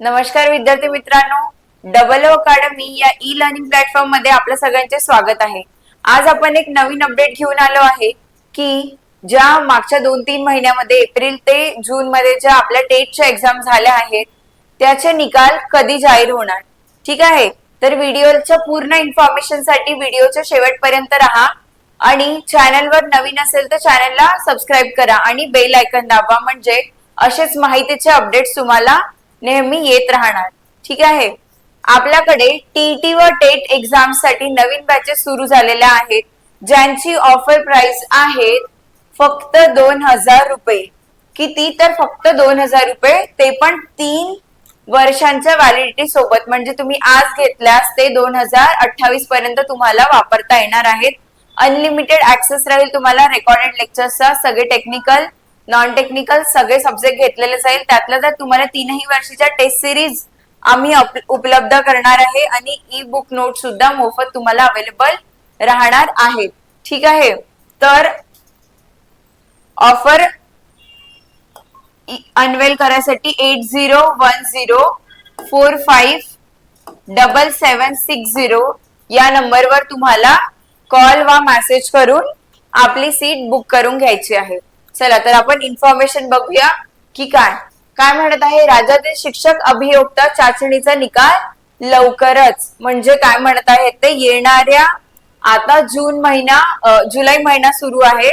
नमस्कार विद्यार्थी मित्रांनो. डबल ओ अकॅडमी या ई लर्निंग प्लॅटफॉर्ममध्ये आपलं सगळ्यांचे स्वागत आहे. आज आपण एक नवीन अपडेट घेऊन आलो आहे की ज्या मागच्या दोन तीन महिन्यामध्ये एप्रिल ते जून मध्ये ज्या आपल्या टेटच्या एक्झाम झाल्या आहेत त्याचे निकाल कधी जाहीर होणार? ठीक आहे? तर व्हिडिओच्या पूर्ण इन्फॉर्मेशनसाठी व्हिडिओच्या शेवटपर्यंत राहा आणि चॅनलवर नवीन असेल तर चॅनलला सबस्क्राईब करा आणि बेल आयकन दाबा. म्हणजे असेच माहितीचे अपडेट्स तुम्हाला नेहमी येत राहणार. ठीक आहे? आपल्याकडे टीटी व टेट एक्झामसाठी नवीन बॅचेस सुरू झालेल्या आहेत. ज्यांची ऑफर प्राइस आहे फक्त दोन हजार रुपये. किती? तर फक्त दोन हजार रुपये. ते पण तीन वर्षांच्या व्हॅलिडिटी सोबत. म्हणजे तुम्ही आज घेतल्यास ते दोन हजार अठ्ठावीस पर्यंत तुम्हाला वापरता येणार आहेत. अनलिमिटेड ऍक्सेस राहील तुम्हाला. रेकॉर्डेड लेक्चर्सचा सगळे टेक्निकल नॉन टेक्निकल सगळे सब्जेक्ट घेतलेले जाईल. त्यातल्या त्यात तुम्हाला तीनही वर्षीच्या टेस्ट सिरीज आम्ही उपलब्ध करणार आहे आणि ई बुक नोट सुद्धा मोफत तुम्हाला अवेलेबल राहणार आहे. ठीक आहे? तर ऑफर अनवेल करायसाठी eight zero one zero four five double seven six zero या नंबरवर तुम्हाला कॉल वा मेसेज करून आपली सीट बुक करून घ्यायची आहे. चला तर आपण इन्फॉर्मेशन बघूया की काय. काय म्हणत आहे? राज्यातील शिक्षक अभियोक्ता चाचणीचा निकाल लवकरच. म्हणजे काय म्हणत आहे? ते येणाऱ्या आता जून महिना जुलै महिना सुरू आहे.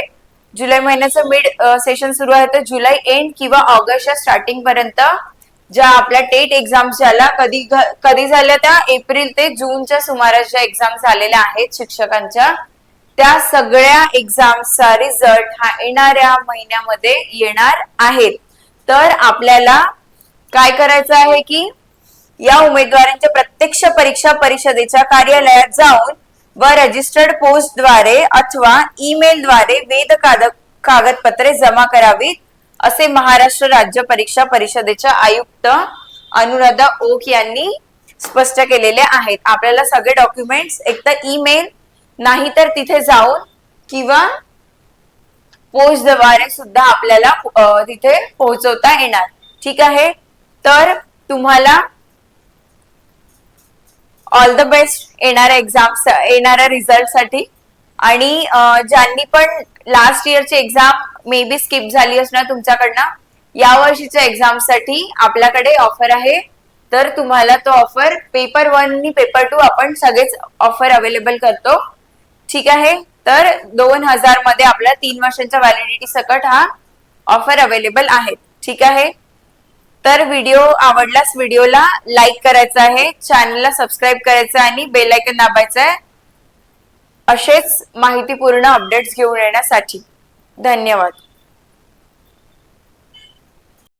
जुलै महिन्याचं मिड सेशन सुरू आहे. तर जुलै एंड किंवा ऑगस्टच्या स्टार्टिंग पर्यंत ज्या आपल्या टेट एक्झाम झाल्या कधी कधी झाल्या त्या एप्रिल ते जूनच्या सुमारास ज्या एक्झाम झालेल्या आहेत शिक्षकांच्या त्या सगळ्या एक्झामचा रिझल्ट हा येणाऱ्या महिन्यामध्ये येणार आहेत. तर आपल्याला काय करायचं आहे की या उमेदवारांच्या प्रत्यक्ष परीक्षा परिषदेच्या कार्यालयात जाऊन व रजिस्टर्ड पोस्टद्वारे अथवा ईमेल द्वारे वेद कागदपत्रे जमा करावीत असे महाराष्ट्र राज्य परीक्षा परिषदेच्या आयुक्त अनुराधा ओक यांनी स्पष्ट केलेले आहेत. आपल्याला सगळे डॉक्युमेंट्स एक तर ईमेल नाही तर तिथे जाऊन किंवा पोस्टद्वारे सुद्धा आपल्याला तिथे पोहोचवता येणार. ठीक आहे? तर तुम्हाला ऑल द बेस्ट येणाऱ्या एक्झाम येणाऱ्या रिझल्टसाठी. आणि ज्यांनी पण लास्ट इयरची एक्झाम मे बी स्किप झाली असणार तुमच्याकडनं या वर्षीच्या एक्झामसाठी आपल्याकडे ऑफर आहे. तर तुम्हाला तो ऑफर पेपर वन आणि पेपर टू आपण सगळेच ऑफर अवेलेबल करतो. ठीक आहे? तर दोन हजारमध्ये आपल्या तीन वर्षांच्या व्हॅलिडिटी सकट हा ऑफर अवेलेबल आहे ठीक आहे? तर व्हिडिओ आवडल्यास व्हिडिओला लाईक करायचा आहे चॅनलला सबस्क्राईब करायचं आहे आणि बेल आयकन दाबायचं आहे. असेच माहितीपूर्ण अपडेट्स घेऊन येण्यासाठी. धन्यवाद.